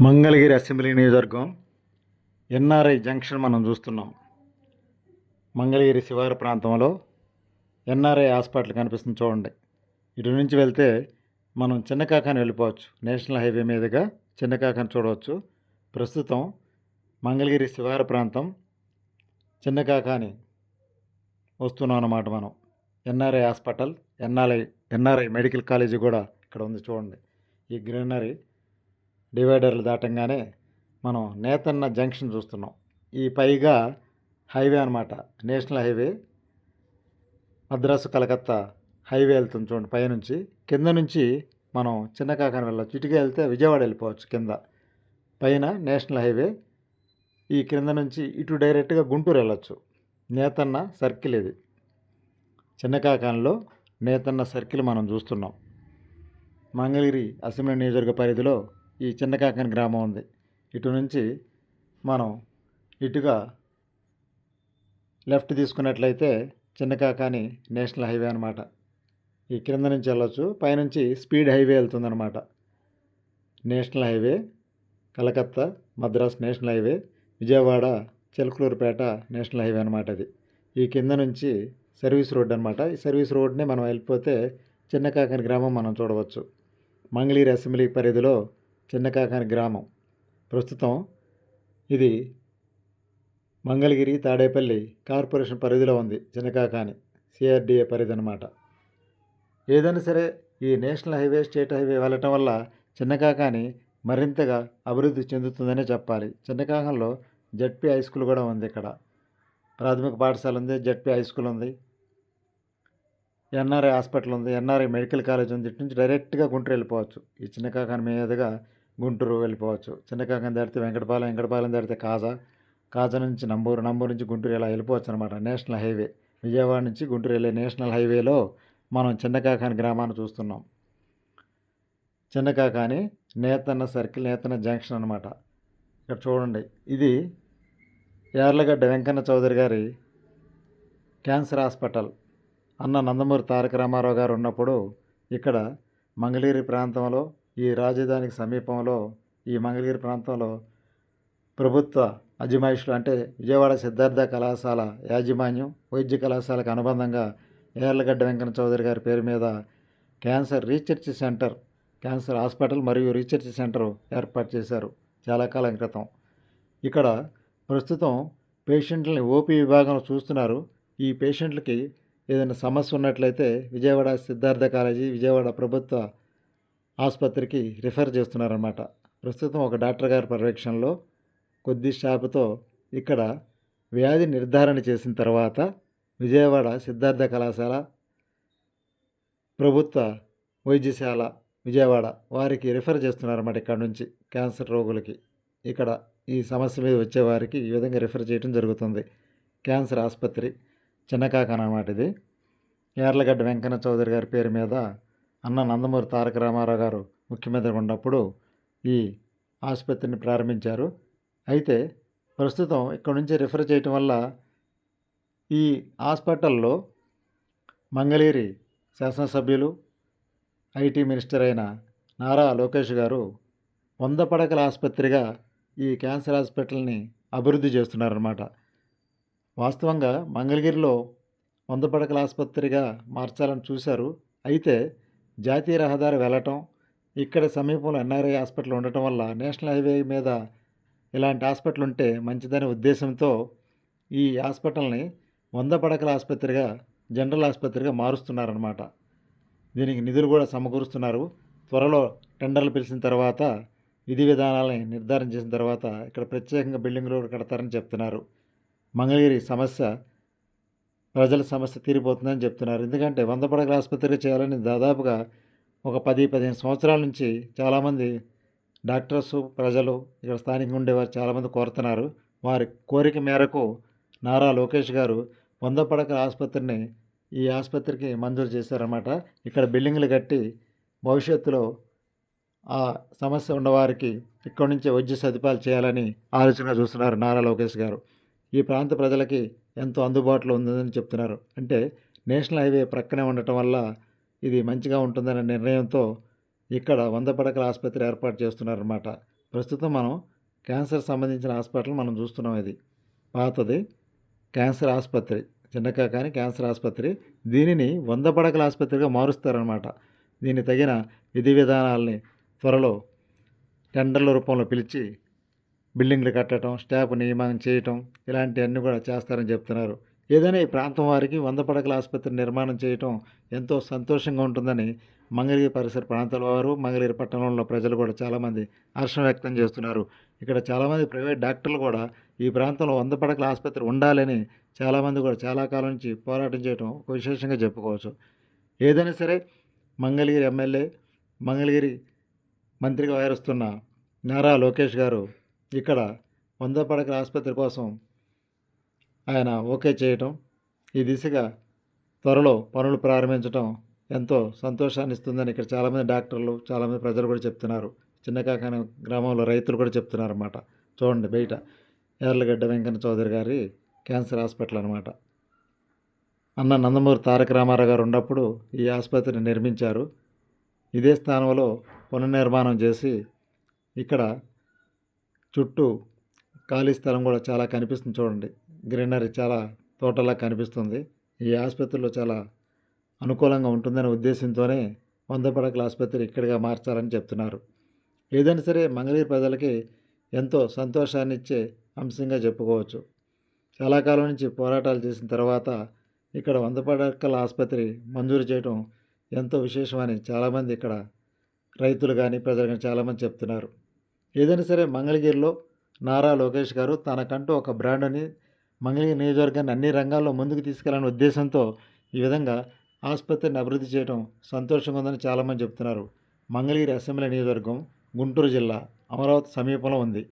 Mangalagiri assembly నియోజకవర్గం NRI junction మనం చూస్తున్నాం. మంగళగిరి శివారు ప్రాంతంలో ఎన్ఆర్ఐ హాస్పిటల్ కనిపిస్తుంది చూడండి. ఇటు నుంచి వెళ్తే మనం చిన్నకాకాని వెళ్ళిపోవచ్చు. నేషనల్ హైవే మీదుగా చిన్నకాకాని చూడవచ్చు. ప్రస్తుతం మంగళగిరి శివారు ప్రాంతం చిన్నకాకాని వస్తున్నాం అన్నమాట మనం. NRI hospital NRI NRI medical college కూడా ఇక్కడ ఉంది చూడండి. ఈ గ్రీనరీ డివైడర్లు దాటంగానే మనం నేతన్న జంక్షన్ చూస్తున్నాం. ఈ పైగా హైవే అనమాట national highway. Madras Calcutta highway వెళ్తుంది చూడండి పైనుంచి. కింద నుంచి మనం చిన్న వెళ్ళచ్చు వెళ్ళొచ్చు ఇటుగా వెళ్తే విజయవాడ వెళ్ళిపోవచ్చు కింద. పైన నేషనల్ హైవే. ఈ క్రింద నుంచి ఇటు డైరెక్ట్గా గుంటూరు వెళ్ళొచ్చు. నేతన్న సర్కిల్ ఇది. చిన్న నేతన్న సర్కిల్ మనం చూస్తున్నాం. మంగళగిరి అసెంబ్లీ నియోజకవర్గ పరిధిలో ఈ చిన్నకాకని గ్రామం ఉంది. ఇటు నుంచి మనం ఇటుగా లెఫ్ట్ తీసుకున్నట్లయితే చిన్నకాకాని నేషనల్ హైవే అనమాట ఈ క్రింద నుంచి వెళ్ళొచ్చు. పైనుంచి speed highway వెళ్తుందనమాట national highway Calcutta Madras national highway Vijayawada Chilakaluripet national highway అనమాట అది. ఈ కింద నుంచి సర్వీస్ రోడ్ అనమాట ఈ సర్వీస్ రోడ్ని మనం వెళ్ళిపోతే చిన్నకాకని గ్రామం మనం చూడవచ్చు. మంగళీరు అసెంబ్లీ పరిధిలో చిన్నకాకాని గ్రామం. ప్రస్తుతం ఇది మంగళగిరి తాడేపల్లి కార్పొరేషన్ పరిధిలో ఉంది చిన్నకాకాని. సిఆర్డిఏ పరిధి అనమాట ఏదైనా సరే ఈ నేషనల్ హైవే స్టేట్ హైవే వెళ్ళటం వల్ల చిన్నకాకాని మరింతగా అభివృద్ధి చెందుతుందనే చెప్పాలి. చిన్నకాకంలో జడ్పీ హై స్కూల్ కూడా ఉంది ఇక్కడ. ప్రాథమిక పాఠశాల ఉంది జడ్పీ హై స్కూల్ ఉంది. ఎన్ఆర్ఐ హాస్పిటల్ ఉంది ఎన్ఆర్ఐ మెడికల్ కాలేజ్ ఉంది. ఇటు నుంచి డైరెక్ట్గా గుంటూరు వెళ్ళిపోవచ్చు. ఈ చిన్నకాకాని మీదుగా గుంటూరు వెళ్ళిపోవచ్చు. చిన్నకాకాని దాటితే వెంకటపాలెం వెంకటపాలెం దాటితే కాజా. కాజా నుంచి నంబూరు నంబూరు నుంచి గుంటూరు ఇలా వెళ్ళిపోవచ్చు అనమాట నేషనల్ హైవే. విజయవాడ నుంచి గుంటూరు వెళ్ళే నేషనల్ హైవేలో మనం చిన్నకాకాని గ్రామాన్ని చూస్తున్నాం. చిన్నకాకాని నేతన్న సర్కిల్ నేతన్న జంక్షన్ అనమాట ఇక్కడ చూడండి. ఇది యార్లగడ్డ వెంకన్న చౌదరి గారి క్యాన్సర్ హాస్పిటల్. అన్న నందమూరి తారక రామారావు గారు ఉన్నప్పుడు ఇక్కడ మంగళగిరి ప్రాంతంలో ఈ రాజధానికి సమీపంలో ఈ మంగళగిరి ప్రాంతంలో ప్రభుత్వ అజమాయిషులు అంటే విజయవాడ సిద్ధార్థ కళాశాల యాజమాన్యం వైద్య కళాశాలకు అనుబంధంగా ఏర్లగడ్డ వెంకన్న చౌదరి గారి పేరు మీద cancer research centre cancer hospital మరియు రీసెర్చ్ సెంటర్ ఏర్పాటు చేశారు చాలా కాలం క్రితం. ఇక్కడ ప్రస్తుతం పేషెంట్లని ఓపీ విభాగంలో చూస్తున్నారు. ఈ పేషెంట్లకి ఏదైనా సమస్య ఉన్నట్లయితే విజయవాడ సిద్ధార్థ కాలేజీ విజయవాడ ప్రభుత్వ ఆసుపత్రికి రిఫర్ చేస్తున్నారన్నమాట. ప్రస్తుతం ఒక డాక్టర్ గారి పర్యవేక్షణలో కొద్ది షాపుతో ఇక్కడ వ్యాధి నిర్ధారణ చేసిన తర్వాత విజయవాడ సిద్ధార్థ కళాశాల ప్రభుత్వ వైద్యశాల విజయవాడ వారికి రిఫర్ చేస్తున్నారన్నమాట ఇక్కడ నుంచి క్యాన్సర్ రోగులకి. ఇక్కడ ఈ సమస్య మీద వచ్చే వారికి ఈ విధంగా రిఫర్ చేయడం జరుగుతుంది. క్యాన్సర్ ఆసుపత్రి చిన్నకాకాన అన్నమాట ఇది. యార్లగడ్డ వెంకన్న చౌదరి గారి పేరు మీద అన్న నందమూరి తారక రామారావు గారు ముఖ్యమంత్రిగా ఉన్నప్పుడు ఈ ఆసుపత్రిని ప్రారంభించారు. అయితే ప్రస్తుతం ఇక్కడ నుంచి రిఫర్ చేయటం వల్ల ఈ హాస్పిటల్లో మంగళగిరి శాసనసభ్యులు ఐటీ మినిస్టర్ అయిన నారా లోకేష్ గారు వంద పడకల ఆసుపత్రిగా ఈ క్యాన్సర్ హాస్పిటల్ని అభివృద్ధి చేస్తున్నారన్నమాట. వాస్తవంగా మంగళగిరిలో వంద పడకల ఆసుపత్రిగా మార్చాలని చూశారు. అయితే జాతీయ రహదారి వెళ్ళటం ఇక్కడ సమీపంలో ఎన్ఆర్ఐ హాస్పిటల్ ఉండటం వల్ల నేషనల్ హైవే మీద ఇలాంటి హాస్పిటల్ ఉంటే మంచిదనే ఉద్దేశంతో ఈ హాస్పిటల్ని వంద పడకల ఆసుపత్రిగా జనరల్ ఆసుపత్రిగా మారుస్తున్నారన్నమాట. దీనికి నిధులు కూడా సమకూరుస్తున్నారు. త్వరలో టెండర్లు పిలిచిన తర్వాత విధి విధానాలని నిర్ధారణ చేసిన తర్వాత ఇక్కడ ప్రత్యేకంగా బిల్డింగ్లు కడతారని చెప్తున్నారు. మంగళగిరి సమస్య ప్రజల సమస్య తీరిపోతుందని చెప్తున్నారు. ఎందుకంటే వంద పడకల ఆసుపత్రిగా చేయాలని దాదాపుగా ఒక పది పదిహేను సంవత్సరాల నుంచి చాలామంది డాక్టర్స్ ప్రజలు ఇక్కడ స్థానికంగా ఉండేవారు చాలామంది కోరుతున్నారు. వారి కోరిక మేరకు నారా లోకేష్ గారు వంద పడకల ఆసుపత్రిని ఈ ఆసుపత్రికి మంజూరు చేశారన్నమాట. ఇక్కడ బిల్డింగ్లు కట్టి భవిష్యత్తులో ఆ సమస్య ఉన్నవారికి ఇక్కడి నుంచే వైద్య సదుపాయాలు చేయాలని ఆలోచన చూస్తున్నారు నారా లోకేష్ గారు. ఈ ప్రాంత ప్రజలకి ఎంతో అందుబాటులో ఉందని చెప్తున్నారు. అంటే నేషనల్ హైవే ప్రక్కనే ఉండటం వల్ల ఇది మంచిగా ఉంటుందనే నిర్ణయంతో ఇక్కడ వంద పడకల ఆసుపత్రి ఏర్పాటు చేస్తున్నారన్నమాట. ప్రస్తుతం మనం క్యాన్సర్ సంబంధించిన హాస్పిటల్ మనం చూస్తున్నాం ఇది. పాతది క్యాన్సర్ ఆసుపత్రి చిన్నక కానీ క్యాన్సర్ ఆసుపత్రి. దీనిని వంద పడకల ఆసుపత్రిగా మారుస్తారనమాట దీని తగిన విధి విధానాలని త్వరలో టెండర్ల రూపంలో పిలిచి బిల్డింగ్లు కట్టడం స్టాఫ్ నియమనం చేయటం ఇలాంటివన్నీ కూడా చేస్తారని చెప్తున్నారు. ఏదైనా ఈ ప్రాంతం వారికి వంద పడకల ఆసుపత్రి నిర్మాణం చేయటం ఎంతో సంతోషంగా ఉంటుందని మంగళగిరి పరిసర ప్రాంతాల వారు మంగళగిరి పట్టణంలో ప్రజలు కూడా చాలామంది హర్షం వ్యక్తం చేస్తున్నారు. ఇక్కడ చాలామంది ప్రైవేట్ డాక్టర్లు కూడా ఈ ప్రాంతంలో వంద పడకల ఆసుపత్రి ఉండాలని చాలామంది కూడా చాలా కాలం నుంచి పోరాటం చేయడం ఒక విశేషంగా చెప్పుకోవచ్చు. ఏదైనా సరే మంగళగిరి ఎమ్మెల్యే మంగళగిరి మంత్రిగా వ్యవహరిస్తున్న నారా లోకేష్ గారు ఇక్కడ వంద పడకల ఆసుపత్రి కోసం ఆయన ఓకే చేయటం ఈ దిశగా త్వరలో పనులు ప్రారంభించడం ఎంతో సంతోషాన్ని ఇస్తుందని ఇక్కడ చాలామంది డాక్టర్లు చాలామంది ప్రజలు కూడా చెప్తున్నారు. చిన్నకాకాన గ్రామంలో రైతులు కూడా చెప్తున్నారు అన్నమాట. చూడండి బయట ఎర్లగడ్డ వెంకన్న చౌదరి గారి క్యాన్సర్ హాస్పిటల్ అనమాట అన్న నందమూరి తారక రామారావు గారు ఉన్నప్పుడు ఈ ఆసుపత్రిని నిర్మించారు. ఇదే స్థానంలో పునర్నిర్మాణం చేసి ఇక్కడ చుట్టూ ఖాళీ స్థలం కూడా చాలా కనిపిస్తుంది చూడండి. గ్రీనరీ చాలా తోటలా కనిపిస్తుంది. ఈ ఆసుపత్రిలో చాలా అనుకూలంగా ఉంటుందనే ఉద్దేశంతోనే వంద పడకల ఆసుపత్రి ఇక్కడిగా మార్చాలని చెప్తున్నారు. ఏదైనా సరే మంగళగిరి ప్రజలకి ఎంతో సంతోషాన్ని ఇచ్చే అంశంగా చెప్పుకోవచ్చు. చాలా కాలం నుంచి పోరాటాలు చేసిన తర్వాత ఇక్కడ వంద పడకల ఆసుపత్రి మంజూరు చేయడం ఎంతో విశేషమని చాలామంది ఇక్కడ రైతులు కానీ ప్రజలు కానీ చాలామంది చెప్తున్నారు. ఏదైనా సరే మంగళగిరిలో నారా లోకేష్ గారు తనకంటూ ఒక బ్రాండ్ని మంగళగిరి నియోజకవర్గాన్ని అన్ని రంగాల్లో ముందుకు తీసుకెళ్ళాలనే ఉద్దేశంతో ఈ విధంగా ఆసుపత్రిని అభివృద్ధి చేయడం సంతోషంగా ఉందని చాలామంది చెప్తున్నారు. మంగళగిరి అసెంబ్లీ నియోజకవర్గం గుంటూరు జిల్లా అమరావతి సమీపంలో ఉంది.